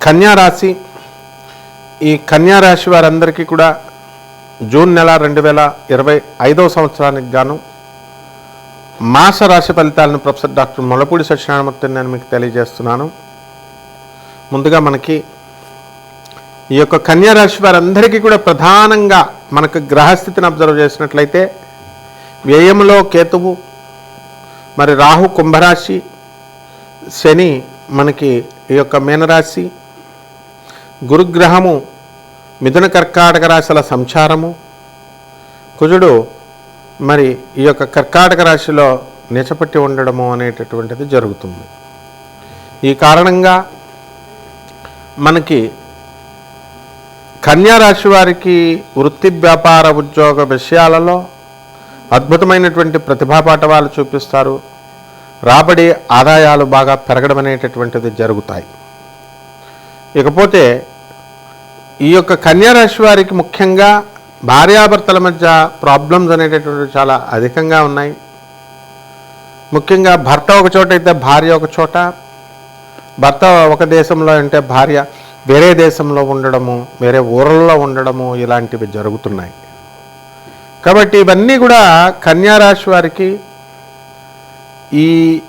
కన్యా రాశి ఈ కన్యారాశి వారందరికీ కూడా జూన్ నెల రెండు వేల ఇరవై ఐదవ సంవత్సరానికి గాను మాస రాశి ఫలితాలను ప్రొఫెసర్ డాక్టర్ మొలపూడి సత్యనారాయణమూర్తి నేను మీకు తెలియజేస్తున్నాను. ముందుగా మనకి ఈ యొక్క కన్యారాశి వారందరికీ కూడా ప్రధానంగా మనకు గ్రహస్థితిని అబ్జర్వ్ చేసినట్లయితే వ్యయంలో కేతువు మరి రాహు కుంభరాశి శని మనకి ఈ యొక్క మీనరాశి గురుగ్రహము మిథున కర్కాటక రాశుల సంచారము. కుజుడు మరి ఈ యొక్క కర్కాటక రాశిలో నిచపట్టి ఉండడము అనేటటువంటిది జరుగుతుంది. ఈ కారణంగా మనకి కన్యా రాశి వారికి వృత్తి వ్యాపార ఉద్యోగ విషయాలలో అద్భుతమైనటువంటి ప్రతిభా పాఠవాలు చూపిస్తారు. రాబడి ఆదాయాలు బాగా పెరగడం అనేటటువంటిది జరుగుతాయి. ఇకపోతే ఈ యొక్క కన్యా రాశి వారికి ముఖ్యంగా భార్యాభర్తల మధ్య ప్రాబ్లమ్స్ అనేటటువంటివి చాలా అధికంగా ఉన్నాయి. ముఖ్యంగా భర్త ఒక చోట అయితే భార్య ఒక చోట భర్త ఒక దేశంలో అంటే భార్య వేరే దేశంలో ఉండడము వేరే ఊరల్లో ఉండడము ఇలాంటివి జరుగుతున్నాయి. కాబట్టి ఇవన్నీ కూడా కన్యా రాశి వారికి ఈ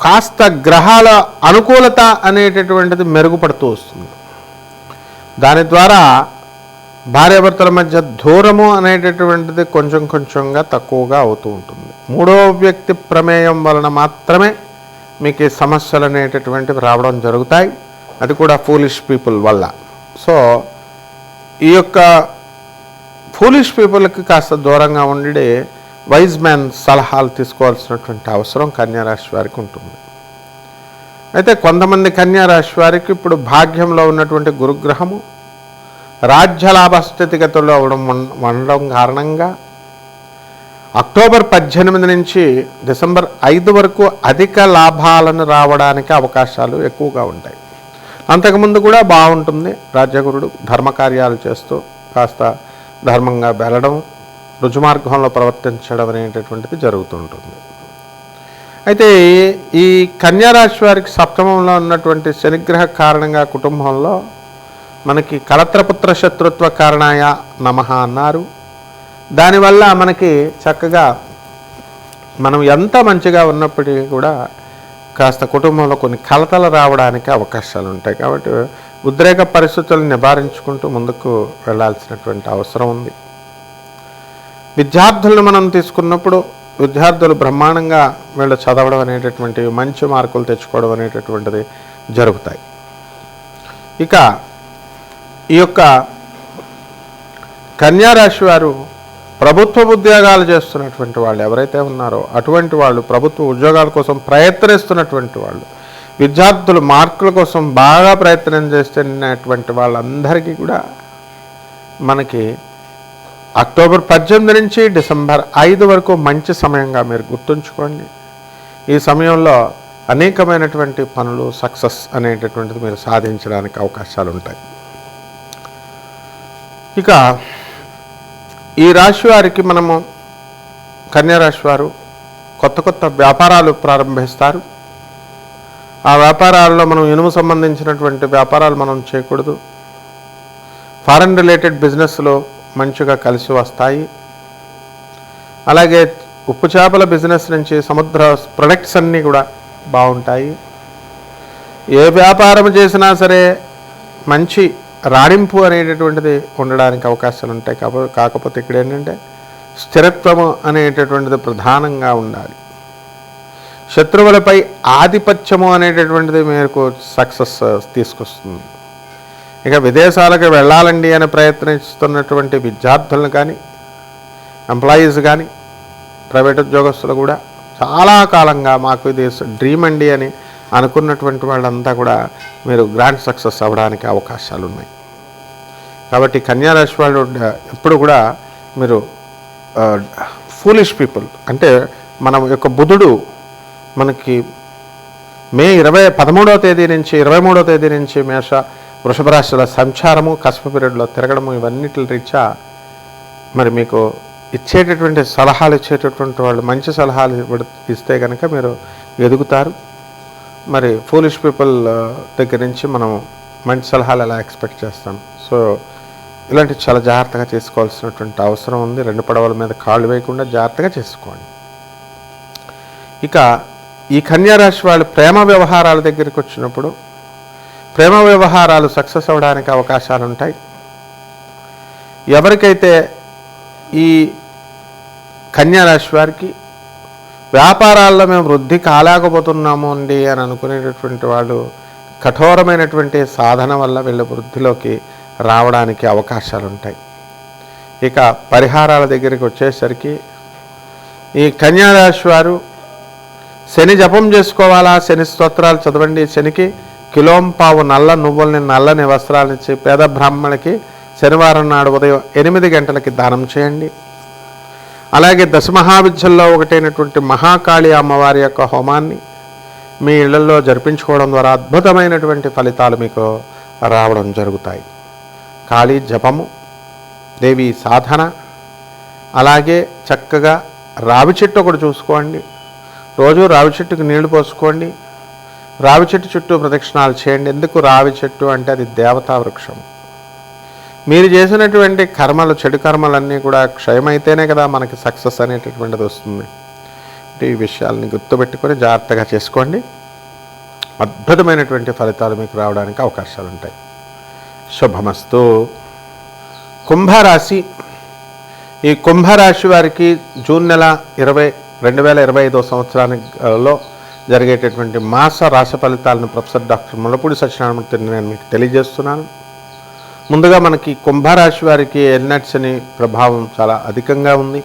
కాస్త గ్రహాల అనుకూలత అనేటటువంటిది మెరుగుపడుతూ వస్తుంది. దాని ద్వారా భార్యాభర్తల మధ్య దూరము అనేటటువంటిది కొంచెం కొంచెంగా తక్కువగా అవుతూ ఉంటుంది. మూడో వ్యక్తి ప్రమేయం వలన మాత్రమే మీకు ఈ సమస్యలు అనేటటువంటివి రావడం జరుగుతాయి. అది కూడా ఫూలిష్ పీపుల్ వల్ల. సో ఈ యొక్క ఫూలిష్ పీపుల్కి కాస్త దూరంగా ఉండి వైజ్ మ్యాన్ సలహాలు తీసుకోవాల్సినటువంటి అవసరం కన్యారాశి వారికి ఉంటుంది. అయితే కొంతమంది కన్యారాశి వారికి ఇప్పుడు భాగ్యంలో ఉన్నటువంటి గురుగ్రహము రాజ్యలాభ స్థితిగతులు అవడం ఉండడం కారణంగా అక్టోబర్ పద్దెనిమిది నుంచి డిసెంబర్ ఐదు వరకు అధిక లాభాలను రావడానికి అవకాశాలు ఎక్కువగా ఉంటాయి. అంతకుముందు కూడా బాగుంటుంది. రాజ్యగురుడు ధర్మకార్యాలు చేస్తూ కాస్త ధర్మంగా వెళ్ళడం రుజుమార్గంలో ప్రవర్తించడం అనేటటువంటిది జరుగుతుంటుంది. అయితే ఈ కన్యారాశి వారికి సప్తమంలో ఉన్నటువంటి శనిగ్రహ కారణంగా కుటుంబంలో మనకి కలత్రపుత్ర శత్రుత్వ కారణాయ నమః అన్నారు. దానివల్ల మనకి చక్కగా మనం ఎంత మంచిగా ఉన్నప్పటికీ కూడా కాస్త కుటుంబంలో కొన్ని కలతలు రావడానికి అవకాశాలు ఉంటాయి. కాబట్టి ఉద్రేక పరిస్థితులను నివారించుకుంటూ ముందుకు వెళ్ళాల్సినటువంటి అవసరం ఉంది. విద్యార్థులను మనం తీసుకున్నప్పుడు విద్యార్థులు బ్రహ్మాండంగా వీళ్ళు చదవడం అనేటటువంటివి మంచి మార్కులు తెచ్చుకోవడం అనేటటువంటిది జరుగుతాయి. ఇక ఈ యొక్క కన్యారాశి వారు ప్రభుత్వ ఉద్యోగాలు చేస్తున్నటువంటి వాళ్ళు ఎవరైతే ఉన్నారో అటువంటి వాళ్ళు ప్రభుత్వ ఉద్యోగాల కోసం ప్రయత్నిస్తున్నటువంటి వాళ్ళు విద్యార్థులు మార్కుల కోసం బాగా ప్రయత్నం చేస్తున్నటువంటి వాళ్ళందరికీ కూడా మనకి అక్టోబర్ పద్దెనిమిది నుంచి డిసెంబర్ ఐదు వరకు మంచి సమయంగా మీరు గుర్తుంచుకోండి. ఈ సమయంలో అనేకమైనటువంటి పనులు సక్సెస్ అనేటటువంటిది మీరు సాధించడానికి అవకాశాలు ఉంటాయి. ఇక ఈ రాశి వారికి మనము కన్యా రాశి వారు కొత్త కొత్త వ్యాపారాలు ప్రారంభిస్తారు. ఆ వ్యాపారాల్లో మనం ఇనుము సంబంధించినటువంటి వ్యాపారాలు మనం చేయకూడదు. ఫారెన్ రిలేటెడ్ బిజినెస్లో మంచిగా కలిసి వస్తాయి. అలాగే ఉప్పు చేపల బిజినెస్ నుంచి సముద్ర ప్రొడక్ట్స్ అన్నీ కూడా బాగుంటాయి. ఏ వ్యాపారం చేసినా సరే మంచి రాణింపు అనేటటువంటిది ఉండడానికి అవకాశాలు ఉంటాయి. కాకపోతే కాకపోతే ఇక్కడ ఏంటంటే స్థిరత్వము అనేటటువంటిది ప్రధానంగా ఉండాలి. శత్రువులపై ఆధిపత్యము అనేటటువంటిది మేరకు సక్సెస్ తీసుకొస్తుంది. ఇక విదేశాలకు వెళ్ళాలండి అని ప్రయత్నిస్తున్నటువంటి విద్యార్థులను కానీ ఎంప్లాయీస్ కానీ ప్రైవేట్ ఉద్యోగస్తులు కూడా చాలా కాలంగా మాకు ఇది డ్రీమ్ అండి అని అనుకున్నటువంటి వాళ్ళంతా కూడా మీరు గ్రాండ్ సక్సెస్ అవ్వడానికి అవకాశాలు ఉన్నాయి. కాబట్టి కన్యారాశి వాళ్ళు ఎప్పుడు కూడా మీరు ఫూలిష్ పీపుల్ అంటే మన యొక్క బుధుడు మనకి మే ఇరవై పదమూడవ తేదీ నుంచి ఇరవై మూడవ తేదీ నుంచి మేష వృషభ రాశుల సంచారము కస్ప పీరియడ్లో తిరగడము ఇవన్నిటి రీత్యా మరి మీకు ఇచ్చేటటువంటి సలహాలు ఇచ్చేటటువంటి వాళ్ళు మంచి సలహాలు ఇస్తే కనుక మీరు ఎదుగుతారు. మరి ఫూలిష్ పీపుల్ దగ్గర నుంచి మనం మంచి సలహాలు ఎలా ఎక్స్పెక్ట్ చేస్తాం? సో ఇలాంటివి చాలా జాగ్రత్తగా చేసుకోవాల్సినటువంటి అవసరం ఉంది. రెండు పడవల మీద కాళ్ళు వేయకుండా జాగ్రత్తగా చేసుకోండి. ఇక ఈ కన్యారాశి వాళ్ళ వాళ్ళు ప్రేమ వ్యవహారాల దగ్గరికి వచ్చినప్పుడు ప్రేమ వ్యవహారాలు సక్సెస్ అవ్వడానికి అవకాశాలు ఉంటాయి. ఎవరికైతే ఈ కన్యారాశి వారికి వ్యాపారాల్లో మేము వృద్ధి కాలేకపోతున్నాము అండి అని అనుకునేటటువంటి వాళ్ళు కఠోరమైనటువంటి సాధన వల్ల వీళ్ళ వృద్ధిలోకి రావడానికి అవకాశాలు ఉంటాయి. ఇక పరిహారాల దగ్గరికి వచ్చేసరికి ఈ కన్యా రాశి వారు శని జపం చేసుకోవాలా? శని స్తోత్రాలు చదవండి. శనికి కిలోంపావు నల్ల నువ్వుల్ని నల్లని వస్త్రాలనిచ్చి పేద బ్రాహ్మణికి శనివారం నాడు ఉదయం ఎనిమిది గంటలకి దానం చేయండి. అలాగే దశమహావిద్యల్లో ఒకటైనటువంటి మహాకాళి అమ్మవారి యొక్క హోమాన్ని మీ ఇళ్ళలో జరిపించుకోవడం ద్వారా అద్భుతమైనటువంటి ఫలితాలు మీకు రావడం జరుగుతాయి. కాళీ జపము దేవి సాధన అలాగే చక్కగా రావి చెట్టు ఒకటి చూసుకోండి. రోజు రావి చెట్టుకు నీళ్ళు పోసుకోండి. రావి చెట్టు చుట్టూ ప్రదక్షిణాలు చేయండి. ఎందుకు రావి చెట్టు అంటే అది దేవతా వృక్షం. మీరు చేసినటువంటి కర్మలు చెడు కర్మలన్నీ కూడా క్షయమైతేనే కదా మనకి సక్సెస్ అనేటటువంటిది వస్తుంది. అంటే ఈ విషయాలని గుర్తుపెట్టుకొని జాగ్రత్తగా చేసుకోండి. అద్భుతమైనటువంటి ఫలితాలు మీకు రావడానికి అవకాశాలు ఉంటాయి శుభమస్తు. కుంభరాశి. ఈ కుంభరాశి వారికి జూన్ నెల ఇరవై రెండు వేల ఇరవై ఐదో సంవత్సరానిలో జరిగేటటువంటి మాస రాశి ఫలితాలను ప్రొఫెసర్ డాక్టర్ ములపూడి సత్యనారాయణమూర్తి నేను మీకు తెలియజేస్తున్నాను. ముందుగా మనకి కుంభరాశి వారికి ఎల్నట్స్ అని ప్రభావం చాలా అధికంగా ఉంది.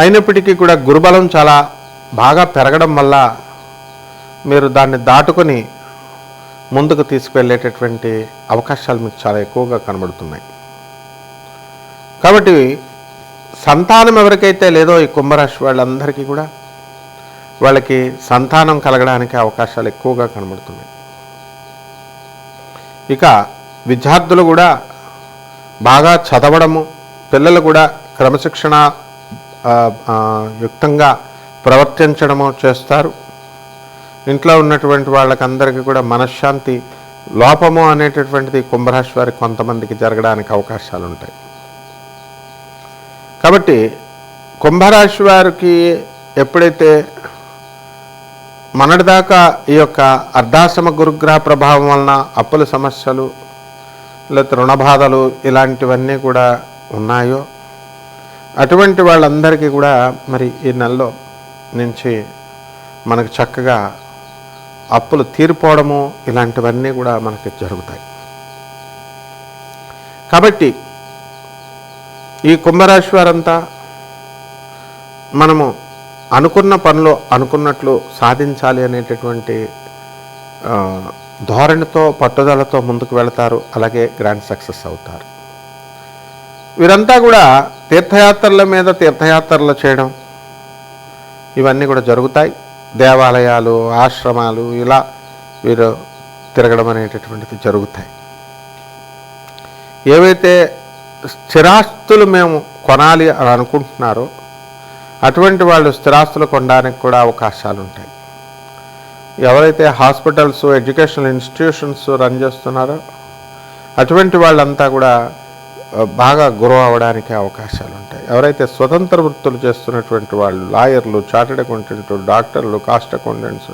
అయినప్పటికీ కూడా గురుబలం చాలా బాగా పెరగడం వల్ల మీరు దాన్ని దాటుకొని ముందుకు తీసుకువెళ్ళేటటువంటి అవకాశాలు మీకు చాలా ఎక్కువగా కనబడుతున్నాయి. కాబట్టి సంతానం ఎవరికైతే లేదో ఈ కుంభరాశి వాళ్ళందరికీ కూడా వాళ్ళకి సంతానం కలగడానికి అవకాశాలు ఎక్కువగా కనబడుతున్నాయి. ఇక విద్యార్థులు కూడా బాగా చదవడము పిల్లలు కూడా క్రమశిక్షణ యుక్తంగా ప్రవర్తించడము చేస్తారు. ఇంట్లో ఉన్నటువంటి వాళ్ళకందరికీ కూడా మనశ్శాంతి లోపము అనేటటువంటిది కుంభరాశి వారికి కొంతమందికి జరగడానికి అవకాశాలు ఉంటాయి కాబట్టి కుంభరాశి వారికి ఎప్పుడైతే మొన్నటిదాకా ఈ యొక్క అర్ధాశ్రమ గురుగ్రహ ప్రభావం వలన అప్పుల సమస్యలు లేకపోతే రుణబాధలు ఇలాంటివన్నీ కూడా ఉన్నాయో అటువంటి వాళ్ళందరికీ కూడా మరి ఈ నెలలో నుంచి మనకు చక్కగా అప్పులు తీరిపోవడము ఇలాంటివన్నీ కూడా మనకి జరుగుతాయి. కాబట్టి ఈ కుంభరాశి వారంతా మనము అనుకున్న పనులు అనుకున్నట్లు సాధించాలి అనేటటువంటి ధోరణితో పట్టుదలతో ముందుకు వెళతారు. అలాగే గ్రాండ్ సక్సెస్ అవుతారు. వీరంతా కూడా తీర్థయాత్రల మీద తీర్థయాత్రలు చేయడం ఇవన్నీ కూడా జరుగుతాయి. దేవాలయాలు ఆశ్రమాలు ఇలా వీరు తిరగడం అనేటటువంటిది జరుగుతాయి. ఏవైతే స్థిరాస్తులు మేము కొనాలి అని అనుకుంటున్నారో అటువంటి వాళ్ళు స్థిరాస్తులు కొనడానికి కూడా అవకాశాలు ఉంటాయి ఎవరైతే హాస్పిటల్స్ ఎడ్యుకేషనల్ ఇన్స్టిట్యూషన్స్ రన్ చేస్తున్నారో అటువంటి వాళ్ళంతా కూడా బాగా గ్రో అవ్వడానికి అవకాశాలు ఉంటాయి ఎవరైతే స్వతంత్ర వృత్తులు చేస్తున్నటువంటి వాళ్ళు లాయర్లు చార్టెడ్ అకౌంటెంట్ డాక్టర్లు కాస్ట్ అకౌంటెంట్స్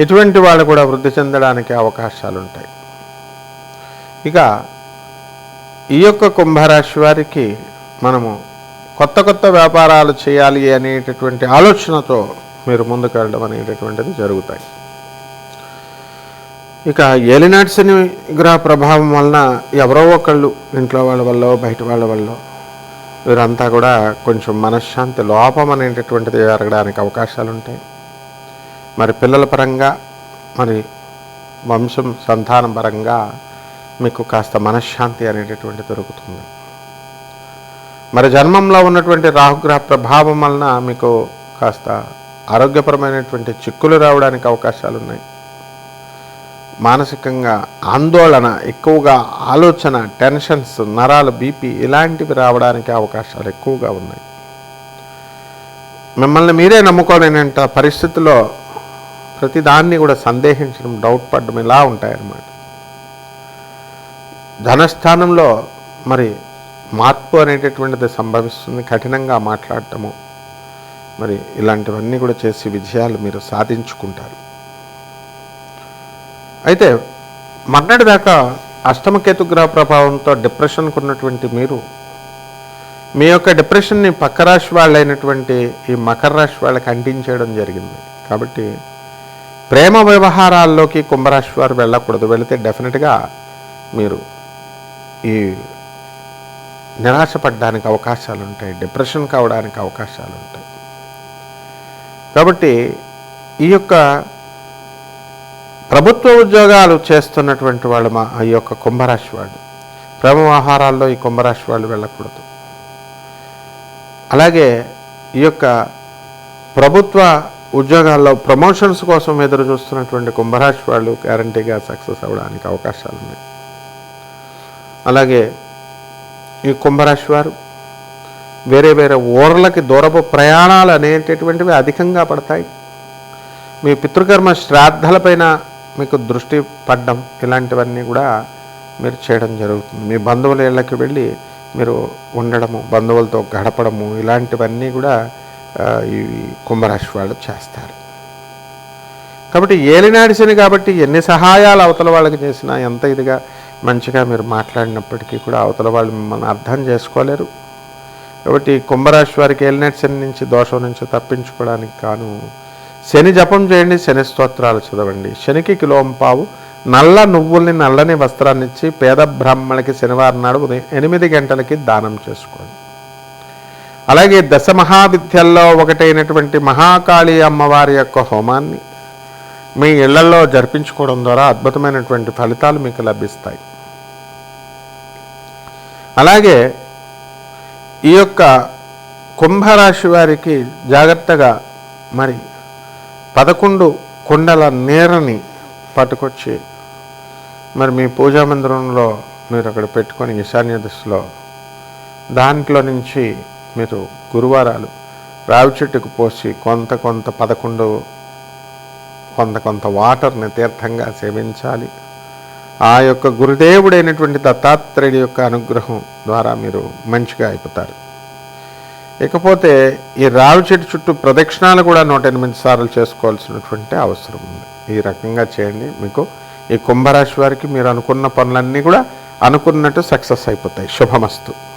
ఇటువంటి వాళ్ళు కూడా వృద్ధి చెందడానికి అవకాశాలు ఉంటాయి ఇక ఈ యొక్క కుంభరాశి వారికి మనము కొత్త కొత్త వ్యాపారాలు చేయాలి అనేటటువంటి ఆలోచనతో మీరు ముందుకు వెళ్ళడం అనేటటువంటిది జరుగుతాయి. ఇక ఏలినాటి శని గ్రహ ప్రభావం వలన ఎవరో ఒకళ్ళు ఇంట్లో వాళ్ళ వల్ల బయట వాళ్ళ వల్ల వీరంతా కూడా కొంచెం మనశ్శాంతి లోపం అనేటటువంటిది జరగడానికి అవకాశాలు ఉంటాయి. మరి పిల్లల పరంగా మరి వంశం సంతానం పరంగా మీకు కాస్త మనశ్శాంతి అనేటటువంటి దొరుకుతుంది. మరి జన్మంలో ఉన్నటువంటి రాహుగ్రహ ప్రభావం వలన మీకు కాస్త ఆరోగ్యపరమైనటువంటి చిక్కులు రావడానికి అవకాశాలు ఉన్నాయి మానసికంగా ఆందోళన ఎక్కువగా ఆలోచన టెన్షన్స్ నరాలు బీపీ ఇలాంటివి రావడానికి అవకాశాలు ఎక్కువగా ఉన్నాయి. మిమ్మల్ని మీరే నమ్ముకోలేనంత పరిస్థితిలో ప్రతిదాన్ని కూడా సందేహించడం డౌట్ పడడం ఇలా ఉంటాయన్నమాట. ధనస్థానంలో మరి మార్పు అనేటటువంటిది సంభవిస్తుంది కఠినంగా మాట్లాడటము. మరి ఇలాంటివన్నీ కూడా చేసి విజయాలు మీరు సాధించుకుంటారు. అయితే మొన్నటి దాకా అష్టమకేతు గ్రహ ప్రభావంతో డిప్రెషన్కు ఉన్నటువంటి మీరు మీ యొక్క డిప్రెషన్ని పక్క రాశి వాళ్ళైనటువంటి ఈ మకర రాశి వాళ్ళకి అంటించేయడం జరిగింది. కాబట్టి ప్రేమ వ్యవహారాల్లోకి కుంభరాశి వారు వెళ్ళకూడదు. వెళితే డెఫినెట్గా మీరు ఈ నిరాశపడడానికి అవకాశాలు ఉంటాయి డిప్రెషన్ కావడానికి అవకాశాలు ఉంటాయి కాబట్టి ఈ యొక్క ప్రభుత్వ ఉద్యోగాలు చేస్తున్నటువంటి వాళ్ళు మా ఈ యొక్క కుంభరాశి వాళ్ళు. ప్రేమ వ్యవహారాల్లో ఈ కుంభరాశి వాళ్ళు వెళ్ళకూడదు. అలాగే ఈ యొక్క ప్రభుత్వ ఉద్యోగాల్లో ప్రమోషన్స్ కోసం ఎదురు చూస్తున్నటువంటి కుంభరాశి వాళ్ళు గ్యారంటీగా సక్సెస్ అవ్వడానికి అవకాశాలు ఉన్నాయి అలాగే ఈ కుంభరాశి వారు. వేరే వేరే ఊర్లకి దూరపు ప్రయాణాలు అనేటటువంటివి అధికంగా పడతాయి. మీ పితృకర్మ శ్రాద్ధలపైన మీకు దృష్టి పడ్డం ఇలాంటివన్నీ కూడా మీరు చేయడం జరుగుతుంది. మీ బంధువుల ఇళ్ళకి వెళ్ళి మీరు ఉండడము బంధువులతో గడపడము ఇలాంటివన్నీ కూడా ఈ కుంభరాశి వాళ్ళు చేస్తారు. కాబట్టి ఏలినాడి శని కాబట్టి ఎన్ని సహాయాలు అవతల వాళ్ళకి చేసినా ఎంత ఇదిగా మంచిగా మీరు మాట్లాడినప్పటికీ కూడా అవతల వాళ్ళు మిమ్మల్ని అర్థం చేసుకోలేరు. కాబట్టి కుంభరాశి వారికి ఏలినాటి శని నుంచి దోషం నుంచి తప్పించుకోవడానికి కాను శని జపం చేయండి శని స్తోత్రాలు చదవండి. శనికి కిలోంపావు నల్ల నువ్వుల్ని నల్లని వస్త్రాన్ని ఇచ్చి పేద బ్రాహ్మణులకి శనివారం నాడు ఉదయం ఎనిమిది గంటలకి దానం చేసుకోండి. అలాగే దశ మహావిద్యల్లో ఒకటైనటువంటి మహాకాళి అమ్మవారి యొక్క హోమాన్ని మీ ఇళ్ళలో జరిపించుకోవడం ద్వారా అద్భుతమైనటువంటి ఫలితాలు మీకు లభిస్తాయి. అలాగే ఈ యొక్క కుంభరాశి వారికి జాగ్రత్తగా మరి పదకొండు కుండల నీరని పట్టుకొచ్చి మరి మీ పూజా మందిరంలో మీరు అక్కడ పెట్టుకొని ఈశాన్య దిశలో దాంట్లో నుంచి మీరు గురువారాలు రావి చెట్టుకు పోసి కొంత కొంత పదకొండు కొంత కొంత వాటర్ని తీర్థంగా సేవించాలి. ఆ యొక్క గురుదేవుడైనటువంటి దత్తాత్రేయుడి యొక్క అనుగ్రహం ద్వారా మీరు మంచిగా అయిపోతారు. ఇకపోతే ఈ రావి చెట్టు చుట్టూ ప్రదక్షిణాలు కూడా నూట ఎనిమిది సార్లు చేసుకోవాల్సినటువంటి అవసరం ఉంది. ఈ రకంగా చేయండి. మీకు ఈ కుంభరాశి వారికి మీరు అనుకున్న పనులన్నీ కూడా అనుకున్నట్టు సక్సెస్ అయిపోతాయి. శుభమస్తు.